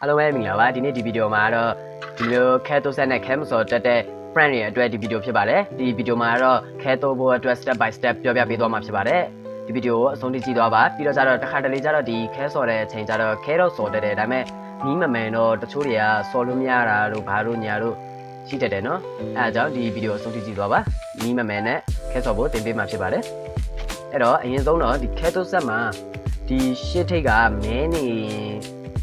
အားလုံးပဲမင်္ဂလာပါဒီနေ့ဒီဗီဒီယိုမှာတော့ဒီလိုခဲတိုးဆက်နဲ့ခဲမစော်တက်တဲ့ friend တွေအတွက်ဒီဗီဒီယိုဖြစ်ပါတယ်ဒီဗီဒီယိုမှာတော့ခဲတိုးဖို့အတွက် step by step ပြောပြပေးသွားမှာဖြစ်ပါတယ်ဒီဗီဒီယိုကိုအဆုံးထိကြည့်သွားပါပြီးတော့ကျတော့တစ်ခါတလေကျတော့ဒီခဲစော်တဲ့အချိန်ကျတော့ခဲတော့စော်တက်တယ်ဒါပေမဲ့နီးမမှန်တော့တချို့တွေကစော်လို့မရတာတို့ဘာတို့ညာတို့ရှိတတ်တယ်နော်အဲအကြောင်းဒီဗီဒီယိုအဆုံးထိကြည့်သွားပါနီးမမှန်နဲ့ခဲစော်ဖို့တင်ပေးမှာဖြစ်ပါတယ်အဲ့တော့အရင်ဆုံးတော့ဒီခဲတိုးဆက်မှာဒီရှစ်ထိတ်ကမဲနေ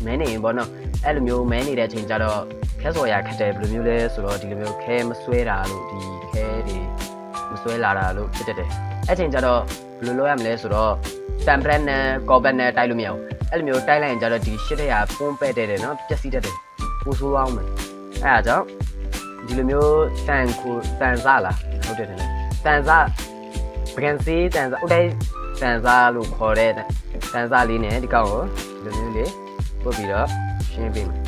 မဲနေရင်ပေါ့နော် အဲ့လိုမျိုးမဲနေတဲ့အချိန်ကျတော့ခဲစော်ရခက်တယ်ဘယ်လိုမျိုးလဲဆိုတော့ဒီလိုမျိုးခဲမဆွဲတာလို့ဒီခဲတွေမဆွဲလာတာလို့ဖြစ်တတ်တယ်အဲ့ချိန်ကျတော့ဘယ်လိုလုပ်ရမလဲဆိုတော့တမ်ပရက်နဲ့ကောဘတ်နဲ့တိုက်လို့မရဘူးအဲ့လိုမျိုးတိုက်လိုက်ရင်ကျတော့ဒီရှစ်ထက်ရပုံးပဲ့တဲ့တယ်နော်ပျက်စီးတတ်တယ်ပူဆိုးအောင်မယ်အဲ့ဒါကြောင့်ဒီလိုမျိုးတန်ကိုတန်စားလားဟုတ်တယ်တယ်တန်စားပကံစီတန်စားဥတိုင်းတန်စားလို့ခေါ်တဲ့တန်စားလေးနဲ့ဒီကောင်ကိုဒီလိုမျိုးလေးပုတ်ပြီးတော့ ရှင်းပေးမယ်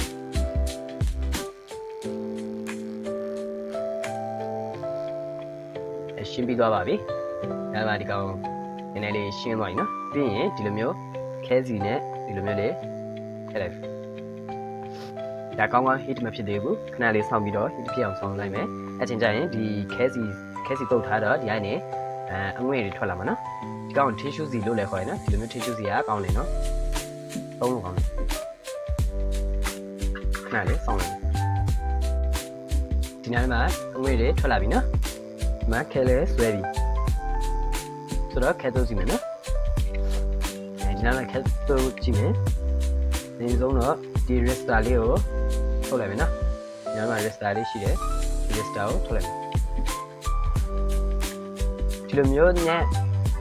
အရှင်းပြီးသွားပါပြီဒါမှဒီကောင်နည်းနည်းလေးရှင်းသွားပြီနော်ပြီးရင်ဒီလိုမျိုးခဲစီနဲ့ဒီလိုမျိုးလေးထည့်လိုက်ဒါကောင်းကောင်း hit မဖြစ်သေးဘူးခဏလေးစောင့်ပြီးတော့ hit ဖြစ်အောင်ဆောင်းလိုက်မယ်အချိန်ကျရင်ဒီခဲစီခဲစီတုတ်ထားတော့ဒီကနေအဲအငွေ့တွေထွက်လာမှာနော်ဒီကောင် tissue စီလို့လည်းခေါ်ရနော်ဒီလိုမျိုး tissue စီကကောင်းတယ်နော်သုံးလို့ကောင်းတယ် ခဏလေးစောင့်လိုက်ဒီနားမှာအငွေတွေထွက်လာပြီနော်ဒီမှာခဲလဲဆွဲပြီဆိုတော့ခဲတော့စီမယ်နော်အဲဒီနားမှာခဲတော့ကြည့်မယ်ဒီဆုံးတော့ဒီ resta လေးကိုထုတ်လိုက်မယ်နော်ဒီနားမှာ resta လေးရှိတယ်ဒီ resta ကိုထုတ်လိုက်မယ်ဒီလိုမျိုးညက်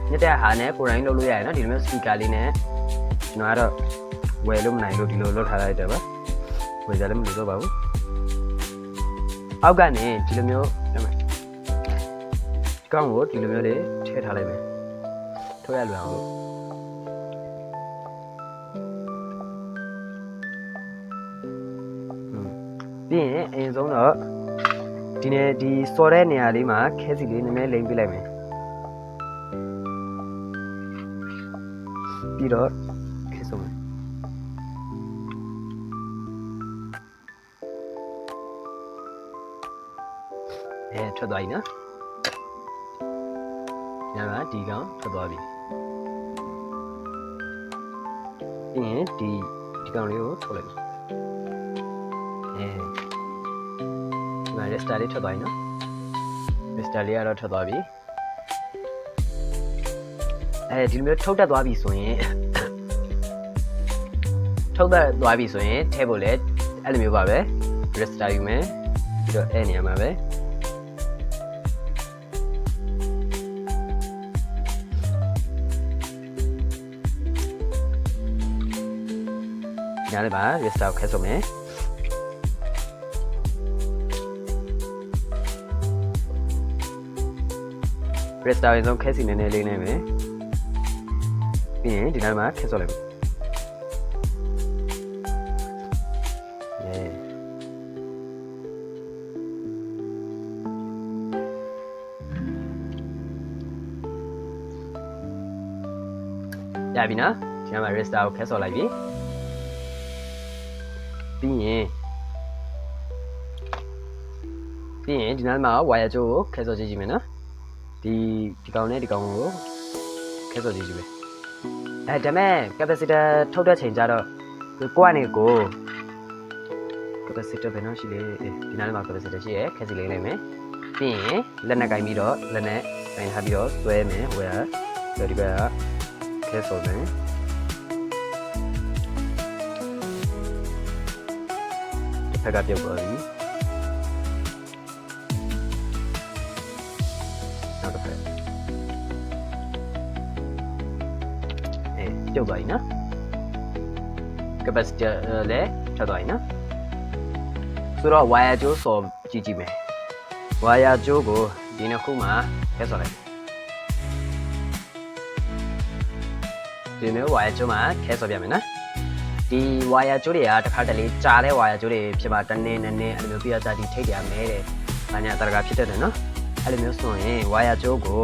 ညက်တဲ့ဟာနဲ့ကိုယ်တိုင်လုပ်လို့ရတယ်နော်ဒီလိုမျိုး speaker လေးနဲ့ကျွန်တော်ကတော့ဝယ်လို့မနိုင်လို့ဒီလိုလုပ်ထားလိုက်တယ်ပါ ဝယ်ကြလည်းမလို့တော့ပါဘူးအောက်ကနေဒီလိုမျိုးရမယ်ဒီကောင်ကိုဒီလိုမျိုးလေးထည့်ထားလိုက်မယ်ထိုးရလွယ်အောင်လို့ဟွန်းပြီးရင်အရင်ဆုံးတော့ဒီနေဒီစော်တဲ့နေရာလေးမှာခဲစီလေးနည်းနည်းလိမ့်ပြလိုက်မယ်ပြီးတော့ အဲထွက်သွားပြီနော်ညမှာဒီကောင်ထွက်သွားပြီပြီးရင်ဒီဒီကောင်လေးကိုထုတ်လိုက်မယ်အဲဒီမှာ resta လေးထွက်သွားပြီနော် resta လေးကတော့ထွက်သွားပြီအဲဒီလိုမျိုးထုတ်တတ်သွားပြီဆိုရင်ထုတ်တတ်သွားပြီဆိုရင်ထဲဖို့လဲအဲ့လိုမျိုးပါပဲ resta ယူမယ်ပြီးတော့အဲ့နေရာမှာပဲ ညားလေးပါ restart ကိုခက်ဆုံးမယ်။ restart ရင်ဆုံးခက်စီနည်းနည်းလေးနဲ့မယ်။ပြီးရင်ဒီနားမှာခက်စော်လိုက်မယ်။ယေရပြီနော်။ဒီနားမှာ restart ကိုခက်စော်လိုက်ပြီ။ ပြီးရင်ပြီးရင်ဒီနားမှာ wire ကြိုးကိုခဲစော်ကြည့်ကြည့်မယ်နော်ဒီဒီကောင်နဲ့ဒီကောင်ကိုခဲစော်ကြည့်ကြည့်မယ်အဲဒါမဲ့ capacitor ထုတ်တဲ့ချိန်ကျတော့ကိုကနေကို capacitor ဘယ်နှရှိလဲဒီနားမှာ capacitor ရှိရယ်ခဲစီလေးလိုက်မယ်ပြီးရင်လက်နဲ့ကင်ပြီးတော့လက်နဲ့ကင်ထားပြီးတော့ဆွဲမယ်ဟိုကဒီဘက်ကခဲစော်မယ် ဖက်ကပြုတ်သွားပြီနောက်တစ်ဖက်အဲပြုတ်သွားပြီနော် capacitor လည်းဖြတ်သွားပြီနော်ဆိုတော့ wire ကြိုးစော်ကြည့်ကြည့်မယ် wire ကြိုးကိုဒီနှစ်ခုမှာထည့်စော်လိုက်ဒီမျိုး wire ကြိုးမှာထည့်စော်ပြမယ်နော် ဒီဝါယာကျိုးတွေကတစ်ခါတလေကြာတဲ့ဝါယာကျိုးတွေဖြစ်မှာတနည်းနည်းနည်းအဲ့လိုမျိုးပြရကြဒီထိတ်တယ်မဲတယ်။ဘာညာတရကဖြစ်တတ်တယ်နော်။အဲ့လိုမျိုးဆိုရင်ဝါယာကျိုးကို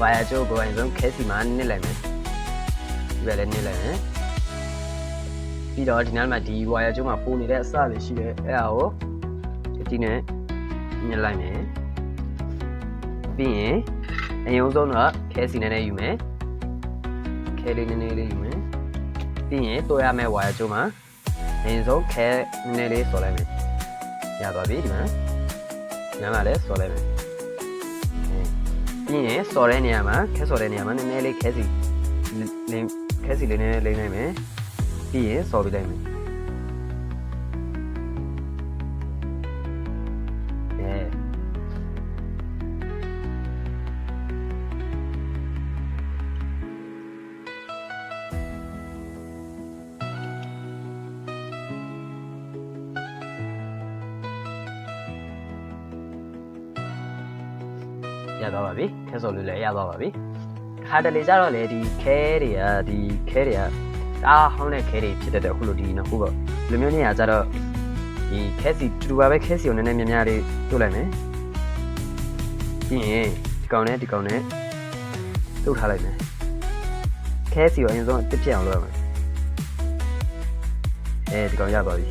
ဝါယာကျိုးကိုအရင်ဆုံးခဲစီမှာနစ်လိုက်မယ်။ဒီဘက်လည်းနစ်လိုက်မယ်။ပြီးတော့ဒီနားမှာဒီ wire ကျုံးမှာပိုးနေတဲ့အစလေးရှိတယ်အဲ့ဒါကိုဒီနဲ့ညှစ်လိုက်မယ်ပြီးရင်အရင်ဆုံးတော့ခဲစီနည်းနည်းယူမယ်ခဲလေးနည်းနည်းလေးယူမယ် ပြီးရင်တိုးရမယ့် wire ကျုံးမှာအရင်ဆုံးခဲနည်းနည်းလေးဆော်လိုက်မယ်ရသွားပြီဒီမှာဒီနားမှာလည်းဆော်လိုက်မယ်ပြီးရင်ဆော်တဲ့နေရာမှာခဲဆော်တဲ့နေရာမှာနည်းနည်းလေးခဲစီလင်းခဲစီလေးနည်းနည်းလိမ့်လိုက်မယ်ပြီးရင်ဆော်ပြလိုက်မယ် ရသွားပါပြီခဲစော်လေးလည်းရသွားပါပြီခါတလေကြတော့လေဒီခဲတွေကဒီခဲတွေကအာဟောင်းတဲ့ခဲတွေဖြစ်တတ်တယ်အခုလိုဒီနှစ်ခုပေါ့ဒီလိုမျိုးနေရာကြတော့ဒီခဲစီတူတူပါပဲခဲစီကိုနည်းနည်းများများလေးတို့လိုက်မယ်ပြီးရင်ဒီကောင်နဲ့ဒီကောင်နဲ့တို့ထားလိုက်မယ်ခဲစီကိုအရင်ဆုံးတစ်ပြက်အောင်လုပ်ရမယ်အဲဒီကောင်ရပါပြီ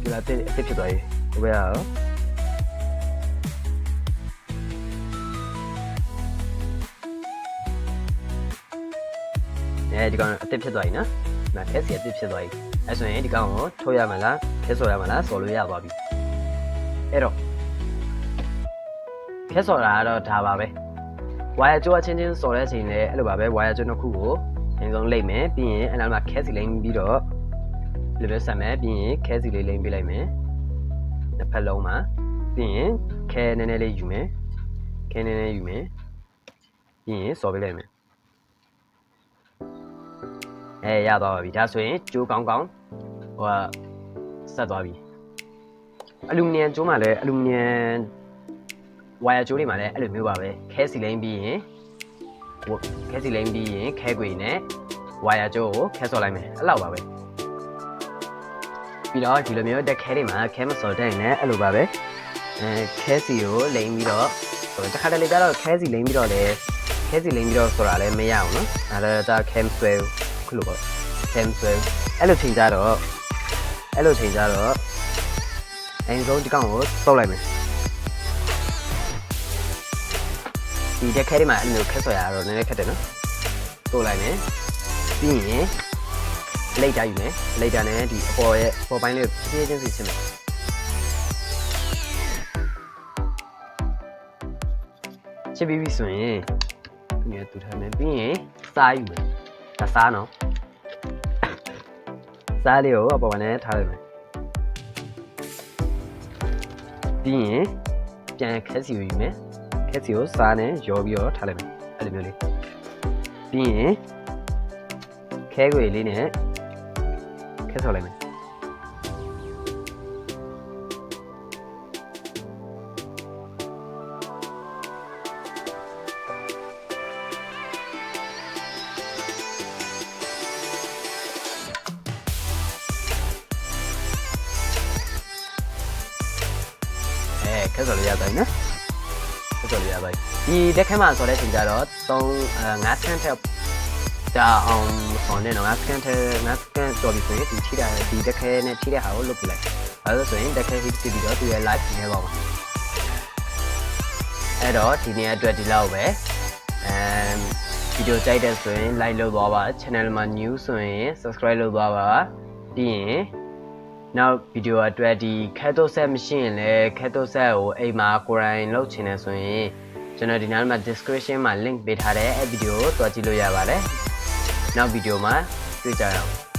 ဒီလားတစ်တစ်ဖြစ်သွားပြီဘယ်ဘက်ရော အဲဒီကောင်အစ်စ်ဖြစ်သွားပြီနော်ဒီမှာခဲစီအစ်စ်ဖြစ်သွားပြီအဲဆိုရင်ဒီကောင်ကိုထိုးရမလားခဲဆော်ရမလားဆော်လို့ရသွားပြီအဲ့တော့ခဲဆော်တာကတော့ဒါပါပဲဝါယာကျိုးအချင်းချင်းဆော်တဲ့အချိန်လည်းအဲ့လိုပါပဲဝါယာကျိုးနှစ်ခုကိုအရင်ဆုံးလိမ့်မယ်ပြီးရင်အနောက်မှာခဲစီလိမ့်ပြီးတော့လေပဲဆက်မယ်ပြီးရင်ခဲစီလေးလိမ့်ပေးလိုက်မယ်တစ်ဖက်လုံးမှာပြီးရင်ခဲနည်းနည်းလေးယူမယ်ခဲနည်းနည်းယူမယ်ပြီးရင်ဆော်ပေးလိုက်မယ် အဲရသွားပါပြီဒါဆိုရင်ကျိုးကောင်းကောင်းဟိုဆက်သွားပြီအလူမီနီယံကျိုးမှာလည်းအလူမီနီယံဝါယာကျိုးတွေမှာလည်းအဲ့လိုမျိုးပါပဲခဲစီလိမ့်ပြီးရင်ဟိုခဲစီလိမ့်ပြီးရင်ခဲခွေနဲ့ဝါယာကျိုးကိုခဲဆော်လိုက်မယ်အဲ့လောက်ပါပဲပြီးတော့ဒီလိုမျိုးတက်ခဲတွေမှာခဲမစော်တဲ့ရင်လည်းအဲ့လိုပါပဲအဲခဲစီကိုလိမ့်ပြီးတော့ဟိုတစ်ခါတလေကျတော့ခဲစီလိမ့်ပြီးတော့လည်းခဲစီလိမ့်ပြီးတော့ဆိုတာလည်းမရအောင်နော်အဲ့ဒါဒါခဲမဆွဲဘူး ခုလိုပေါ့ cam ဆွဲအဲ့လိုချိန်ကြတော့အဲ့လိုချိန်ကြတော့အရင်ဆုံးဒီကောင်ကိုပုတ်လိုက်မယ်ဒီတက်ခဲတွေမှာအဲ့လိုခက်ဆွဲရတော့နည်းနည်းခက်တယ်နော်ပုတ်လိုက်မယ်ပြီးရင်လိတ်တာယူမယ်လိတ်တာနဲ့ဒီအပေါ်ရဲ့အပေါ်ပိုင်းလေးကိုဖြည်းဖြည်းချင်းစီချင်းမယ်ချစ်ပြီးပြီဆိုရင်ဒီနေ့တူထားမယ်ပြီးရင်စားယူမယ် ဒါစားနော်စားလေးကိုအပေါ်ကနေထားလိုက်မယ်ပြီးရင်ပြန်ခက်စီယူမယ်ခက်စီကိုစားနဲ့ရောပြီးတော့ထားလိုက်မယ်အဲ့လိုမျိုးလေးပြီးရင်ခဲခွေလေးနဲ့ခက်ဆော်လိုက်မယ် ခက်ဆော်လေးရသွားပြီနော်ခက်ဆော်လေးရသွားပြီဒီတက်ခဲမှာဆော်တဲ့ချိန်ကျတော့3 5စကန်ထက်ဒါအောင်ဆော်နေတော့5စကန်ထက်5စကန်တော်ပြီဆိုရင်ဒီထိတာဒီတက်ခဲနဲ့ထိတဲ့ဟာကိုလုတ်ပြလိုက်အဲဒါဆိုရင်တက်ခဲ hit ပြီးတော့သူရဲ့ live နေပါမှာအဲ့တော့ဒီနေ့အတွက်ဒီလောက်ပဲအမ်ဗီဒီယိုကြိုက်တဲ့ဆိုရင် like လုပ်သွားပါ channel မှာ new ဆိုရင် subscribe လုပ်သွားပါပြီးရင် နောက်ဗီဒီယိုအတွက်ဒီ Cato set မရှိရင်လည်း Cato set ကိုအိမ်မှာကိုယ်တိုင်လုပ်ချင်တယ်ဆိုရင်ကျွန်တော်ဒီနားမှာ description မှာ link ပေးထားတဲ့အဲ့ဗီဒီယိုကိုတွားကြည့်လို့ရပါတယ်နောက်ဗီဒီယိုမှာတွေ့ကြရအောင်